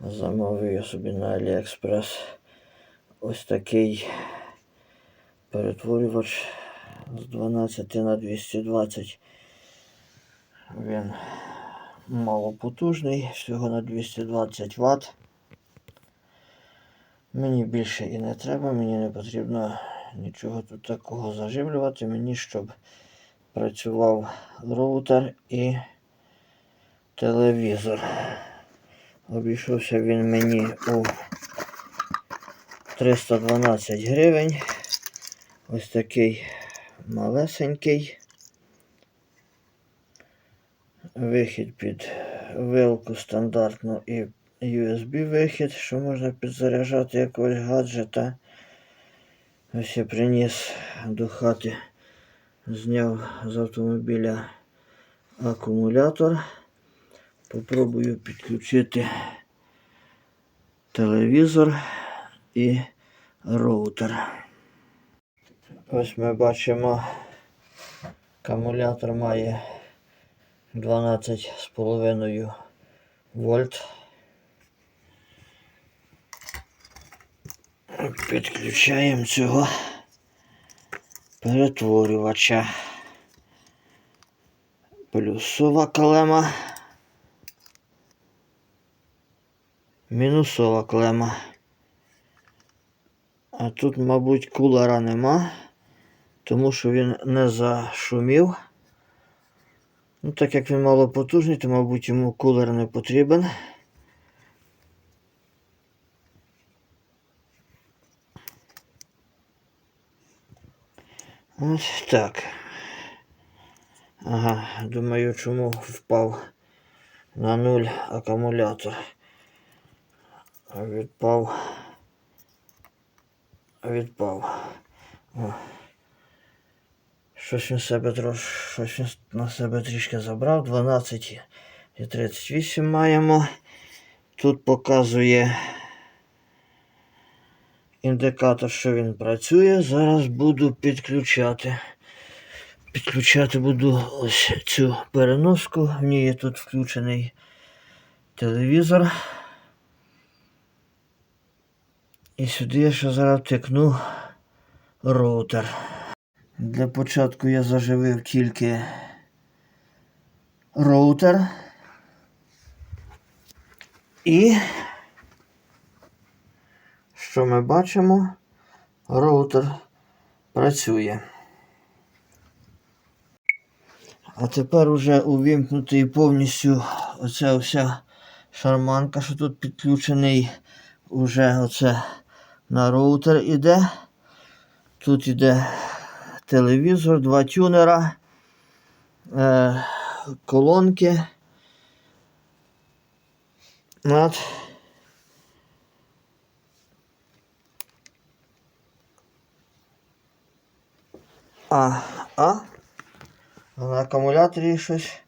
Замовив я собі на Аліекспрес ось такий перетворювач з 12 на 220. Він малопотужний, всього на 220 Вт. Мені більше і не треба, мені не потрібно нічого тут такого заживлювати. Мені щоб працював роутер і телевізор. Обійшовся він мені у 312 гривень. Ось такий малесенький. Вихід під вилку стандартну і USB вихід, що можна підзаряджати якогось гаджета. Ось я приніс до хати, зняв з автомобіля акумулятор. Попробую підключити телевізор і роутер. Ось ми бачимо, акумулятор має 12,5 вольт. Підключаємо цього перетворювача. Плюсова клема. Мінусова клема. А тут, мабуть, кулера нема, тому що він не зашумів. Ну, так як він малопотужний, то, мабуть, йому кулер не потрібен. Ось так. Ага, думаю, чому впав на нуль акумулятор. Відпав. Відпав. О. Щось він себе трош, щось на себе трішки забрав. 12 і 38 маємо. Тут показує індикатор, що він працює. Зараз буду підключати. Підключати буду ось цю переноску. В ній є тут включений телевізор. І сюди я ще зараз втикну роутер. Для початку я заживив тільки роутер. І що ми бачимо? Роутер працює. А тепер уже увімкнутий повністю оця вся шарманка, що тут підключений, уже оце на роутер іде. Тут іде телевізор, два тюнера, е, колонки. От. А, а? На акумуляторі щось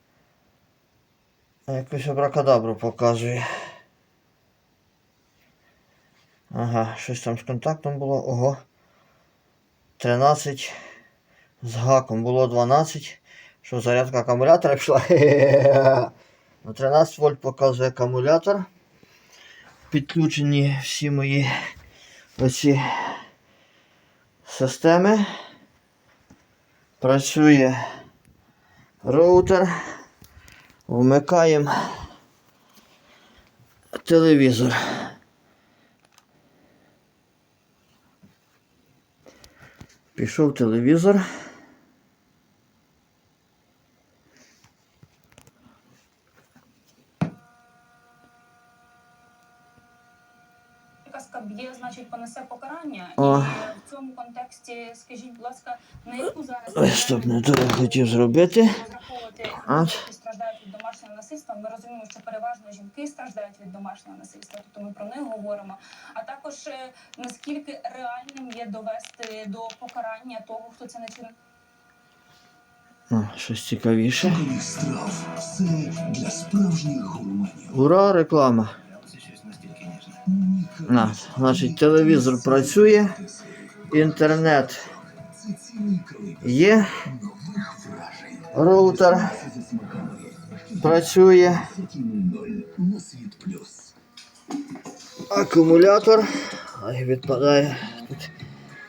якусь абракадабру показує. Ага, щось там з контактом було. Ого. 13 з гаком було 12. Що зарядка акумулятора пішла. На 13 вольт показує акумулятор. Підключені всі мої оці системи. Працює роутер. Вмикаємо телевізор. Пішов телевізор. Казка б'є, значить, понесе покарання. О. І в цьому контексті, скажіть, будь ласка, на яку зараз Ось тут не то я хотів зробити. розраховувати які страждають від домашнього насильства. Ми розуміємо, що переважно жінки страждають від домашнього насильства, тобто ми про них говоримо. А також е, наскільки реальним є довести до покарання того, хто це не чинив. О, щось цікавіше. Страв все для справжніх гурманів. Ура, реклама. На, значить, телевізор працює, інтернет є, роутер працює. 10.00 на світ плюс. акумулятор. Ай, відпадає. Тут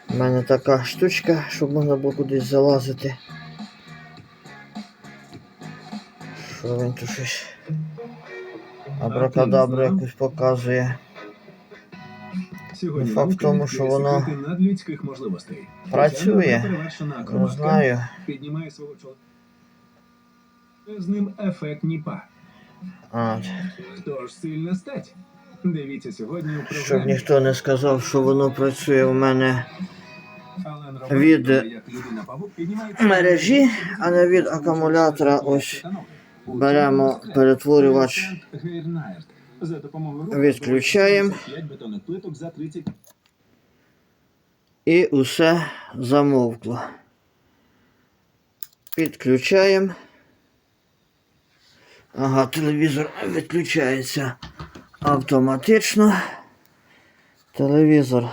у мене така штучка, щоб можна було кудись залазити. Що він тут щось? Абракадабру якусь показує. Сьогодні Факт в тому, що воно надлюдських можливостей. працює. Не знаю. Піднімає свого чола. З ним ефектні па. А, Хто ж сильна стать? Дивіться сьогодні у щоб ніхто не сказав, що воно працює у мене від мережі, а не від акумулятора. Ось беремо перетворювач. За допомогою Відключаємо. 75 бетонних плиток за 30 і усе замовкло. Підключаємо. Ага, телевізор відключається автоматично. Телевізор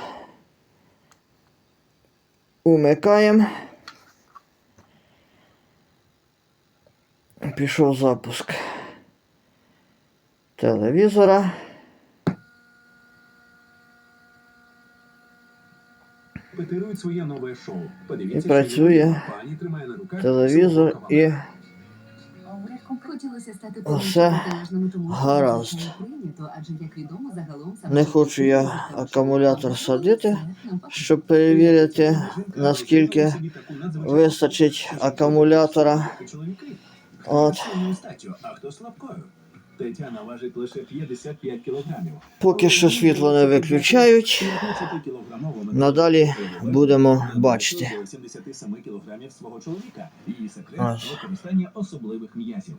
умикаємо. Пішов запуск телевізора. репетирують своє нове шоу. Подивіться, І працює Пані тримає на руках Телевізор і що гаразд. Не хочу я акумулятор садити, щоб перевірити, наскільки вистачить акумулятора. От. Тетяна важить лише 55 кілограмів. Поки що світло не виключають. Надалі будемо бачити. 77 кілограмів свого чоловіка. Її секрет використання особливих м'язів.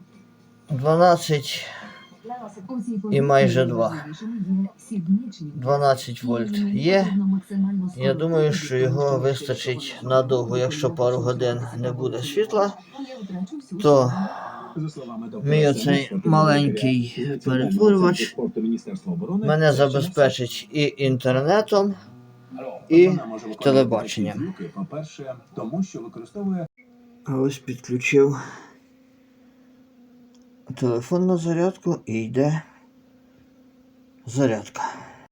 12, І майже два. 12 12 вольт є. Я думаю, що його вистачить надовго. Якщо пару годин не буде світла, то Мій оцей маленький перетворювач мене забезпечить і інтернетом, і телебаченням. А ось підключив телефон на зарядку і йде зарядка.